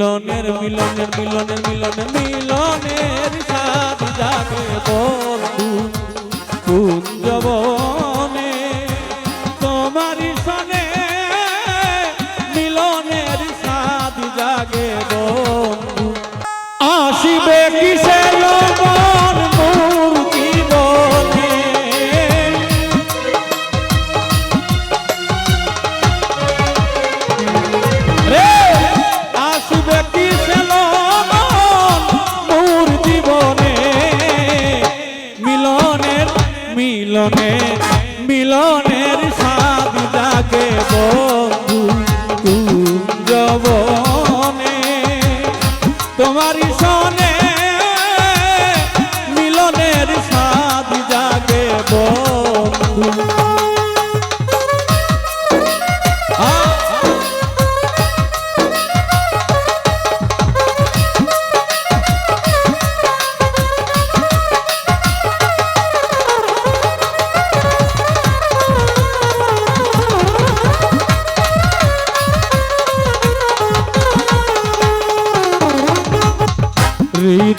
মিলনের মিলনের মিলনের মিলনের মিলনের সাথ যাবে বন্ধু, কুঞ্জবনে। তোমারই সনে মিলনের সাথ জাগে বন্ধু। আসিবে কিসে?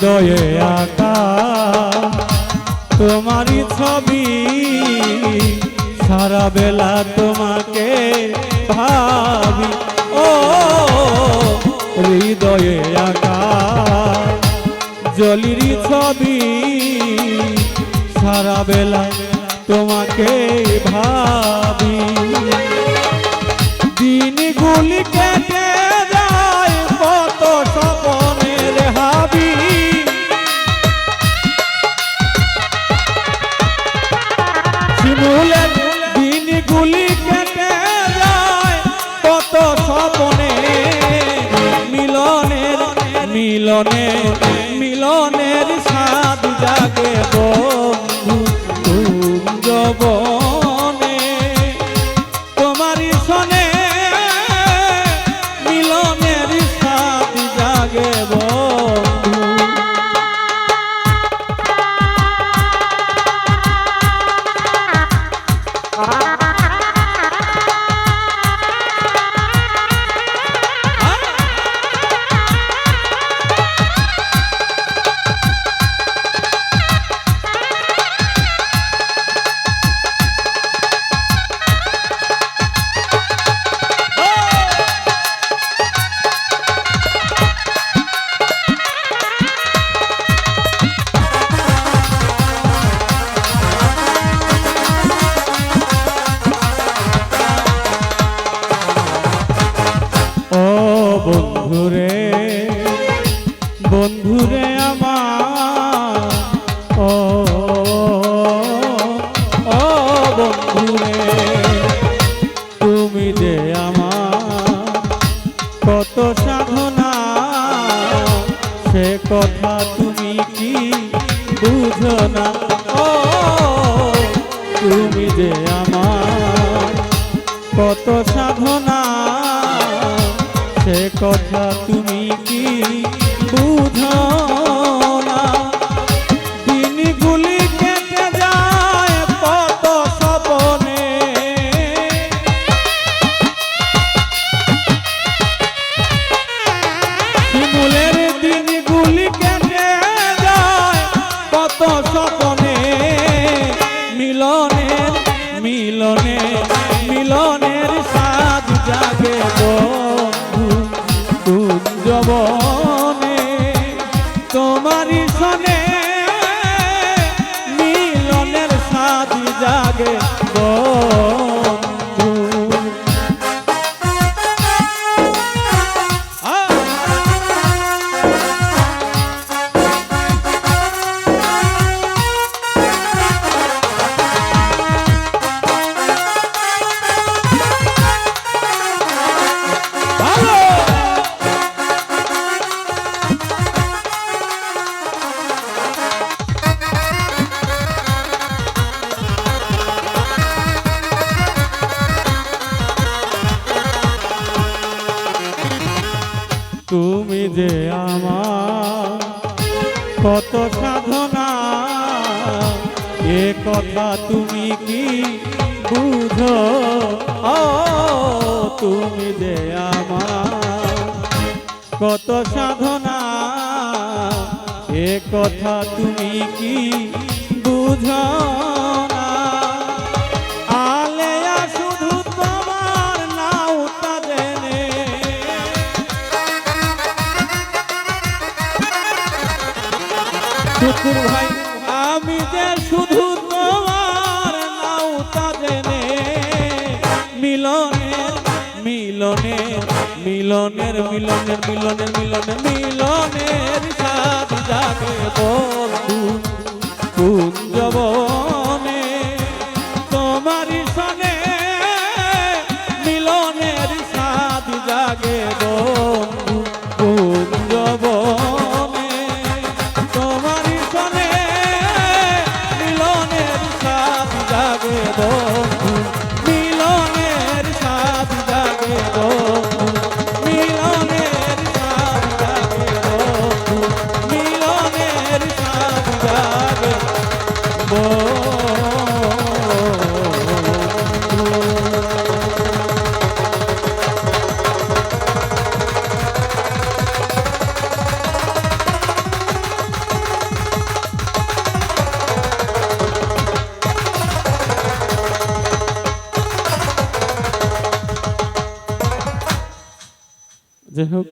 হৃদয়ে আঁকা। তোমারই ছবি সারা বেলা তোমাকে ভাবি। ও, হৃদয়ে আঁকা। জলির ছবি সারা বেলা তোমাকে ভাবি। দিনগুলি কেটে মিলনের মিলনের স্বাদ জাগে বন্ধু কুঞ্জবনে বন্ধুরে বন্ধুরে আমার। ও ও, বন্ধুরে, তুমি যে আমার কত সাধনা, সে কথা তুমি কি বুঝো না? ও, তুমি যে আমার কত সাধনা কথা তুমি কি বুঝো জাগে বন্ধু যে আমার কত সাধনা, এ কথা তুমি কি বুঝো? তুমি যে আমার কত সাধনা, এ কথা তুমি কি বুঝো? শুকুর ভাই, আমি যে শুধু তোমার নাওটা জেনে। মিলনের মিলনের মিলনের মিলনের মিলনের মিলনের মিলনের সাথ যাবে বন্ধু কুঞ্জবনে বন্ধু মিলনের সাথ জাগে বন্ধু মিলনের সাথ জাগে বন্ধু মিলনের সাথ জাগে বন্ধু। যাই হোক